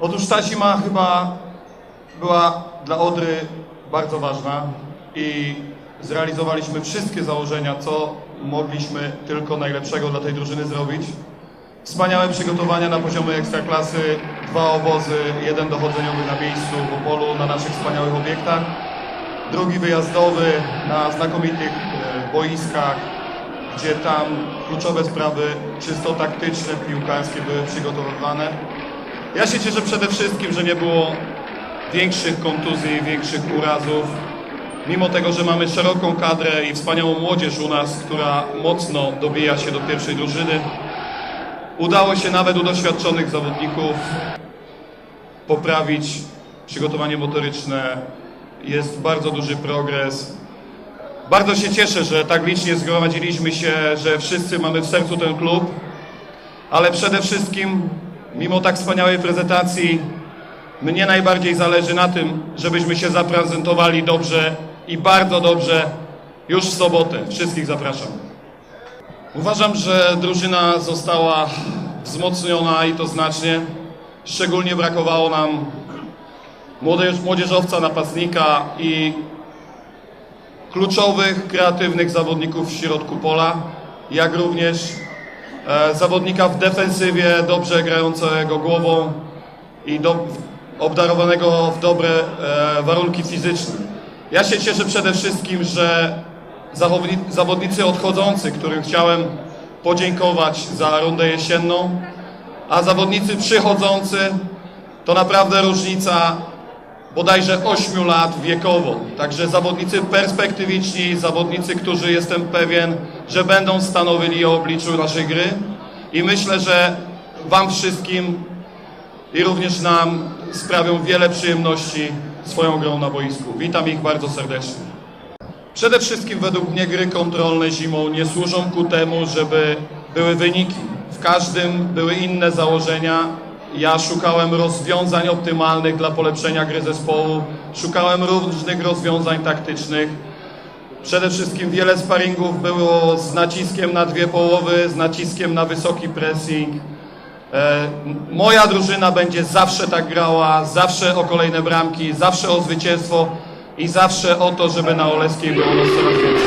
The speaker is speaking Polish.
Otóż ta zima chyba była dla Odry bardzo ważna i zrealizowaliśmy wszystkie założenia, co mogliśmy tylko najlepszego dla tej drużyny zrobić. Wspaniałe przygotowania na poziomie ekstraklasy, dwa obozy, jeden dochodzeniowy na miejscu w Opolu, na naszych wspaniałych obiektach, drugi wyjazdowy na znakomitych e, boiskach, gdzie tam kluczowe sprawy czysto taktyczne, piłkarskie były przygotowywane. Ja się cieszę przede wszystkim, że nie było większych kontuzji, większych urazów. Mimo tego, że mamy szeroką kadrę i wspaniałą młodzież u nas, która mocno dobija się do pierwszej drużyny, udało się nawet u doświadczonych zawodników poprawić przygotowanie motoryczne. Jest bardzo duży progres. Bardzo się cieszę, że tak licznie zgromadziliśmy się, że wszyscy mamy w sercu ten klub, ale przede wszystkim, mimo tak wspaniałej prezentacji, mnie najbardziej zależy na tym, żebyśmy się zaprezentowali dobrze i bardzo dobrze już w sobotę. Wszystkich zapraszam. Uważam, że drużyna została wzmocniona i to znacznie. Szczególnie brakowało nam młodzież, młodzieżowca, napastnika i kluczowych, kreatywnych zawodników w środku pola, jak również zawodnika w defensywie, dobrze grającego głową i do, obdarowanego w dobre e, warunki fizyczne. Ja się cieszę przede wszystkim, że zawodni, zawodnicy odchodzący, którym chciałem podziękować za rundę jesienną, a zawodnicy przychodzący to naprawdę różnica bodajże 8 lat wiekowo. Także zawodnicy perspektywiczni, zawodnicy, którzy jestem pewien, że będą stanowili o obliczu naszej gry. I myślę, że Wam wszystkim i również nam sprawią wiele przyjemności swoją grą na boisku. Witam ich bardzo serdecznie. Przede wszystkim według mnie gry kontrolne zimą nie służą ku temu, żeby były wyniki. W każdym były inne założenia. Ja szukałem rozwiązań optymalnych dla polepszenia gry zespołu. Szukałem różnych rozwiązań taktycznych. Przede wszystkim wiele sparingów było z naciskiem na dwie połowy, z naciskiem na wysoki pressing. E, Moja drużyna będzie zawsze tak grała, zawsze o kolejne bramki, zawsze o zwycięstwo i zawsze o to, żeby na Oleskiej było nas coraz więcej.